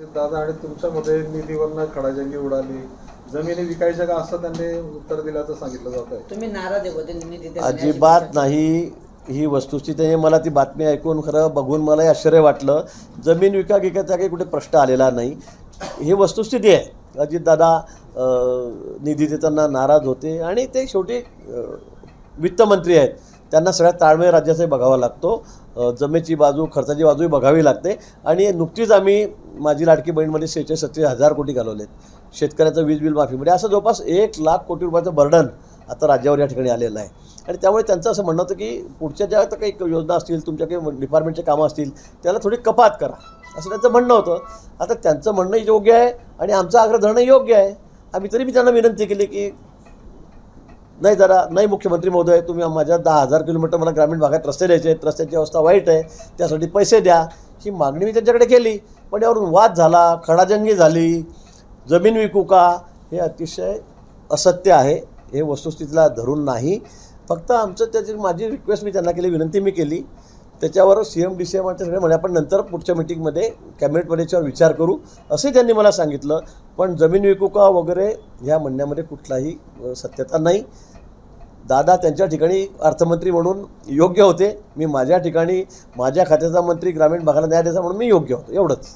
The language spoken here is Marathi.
दादा आणि तुमच्यामध्ये निधीवरनं खडाजंगी उडाली. जमिनी विकायच्या का असं त्यांनी उत्तर दिल्याचं सांगितलं जात आहे तुम्ही देताना अशी अजिबात. नाही. ही वस्तुस्थिती आहे. मला ती बातमी ऐकून खरं बघून मलाही आश्चर्य वाटलं. जमीन विका विकायचा काही कुठे प्रश्न आलेला नाही. ही वस्तुस्थिती आहे. अजितदादा निधी देताना नाराज होते आणि ते शेवटी वित्तमंत्री आहेत. त्यांना सगळ्यात ताळमेळ राज्याचाही बघावा लागतो. जमेची बाजू खर्चाची बाजूही बघावी लागते. आणि नुकतीच आम्ही माझी लाडकी बहीणमध्ये शेहेचाळीस सत्तेचाळीस हजार कोटी घालवलेत. शेतकऱ्याचं वीज बिल माफी म्हणजे असं जवळपास एक लाख कोटी रुपयाचं बर्डन आता राज्यावर या ठिकाणी आलेलं आहे. आणि त्यामुळे त्यांचं असं म्हणणं होतं की पुढच्या ज्या आता काही योजना असतील तुमच्या काही डिपार्टमेंटचे कामं असतील त्याला थोडी कपात करा. असं त्यांचं म्हणणं होतं. आता त्यांचं म्हणणं योग्य आहे आणि आमचं आग्रह धरणं योग्य आहे. आम्ही तरी मी त्यांना विनंती केली की नाही जरा नाही मुख्यमंत्री महोदय तुम्ही माझ्या दहा हजार किलोमीटर मला ग्रामीण भागात रस्ते द्यायचे आहेत रस्त्याची अवस्था वाईट आहे त्यासाठी पैसे द्या. ही मागणी मी त्यांच्याकडे केली. पण यावरून वाद झाला खडाजंगी झाली जमीन विकू का हे अतिशय असत्य आहे. हे वस्तुस्थितीला धरून नाही. फक्त आमचं त्याची माझी रिक्वेस्ट मी त्यांना केली विनंती मी केली. त्याच्यावर C M D C M आणि सगळे म्हणे आपण नंतर पुढच्या मिटिंगमध्ये कॅबिनेटमध्ये याच्यावर विचार करू असंही त्यांनी मला सांगितलं. पण जमीन विकू का वगैरे ह्या म्हणण्यामध्ये कुठलाही सत्यता नाही. दादा त्यांच्या ठिकाणी अर्थमंत्री म्हणून योग्य होते. मी माझ्या ठिकाणी माझ्या खात्याचा मंत्री ग्रामीण भागाला न्याय द्यायचा म्हणून मी योग्य होतो. एवढंच.